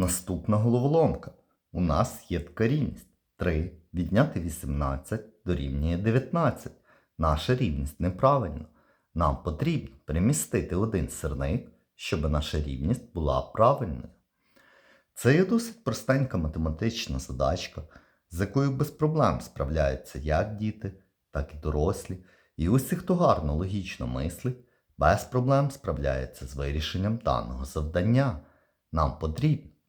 Наступна головоломка. У нас є така рівність. 3 відняти 18 дорівнює 19. Наша рівність неправильна. Нам потрібно перемістити один сирник, щоб наша рівність була правильною. Це є досить простенька математична задачка, з якою без проблем справляються як діти, так і дорослі. І усі, хто гарно логічно мислить, без проблем справляється з вирішенням даного завдання. Нам потрібно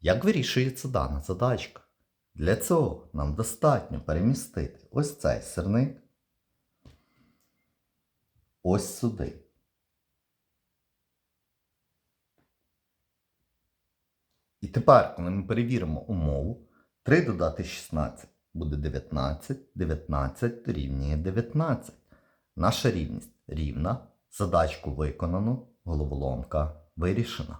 Як вирішується дана задачка? Для цього нам достатньо перемістити ось цей сирник ось сюди. І тепер, коли ми перевіримо умову, 3 додати 16 буде 19, 19 дорівнює 19. Наша рівність рівна, задачку виконано, головоломка вирішена.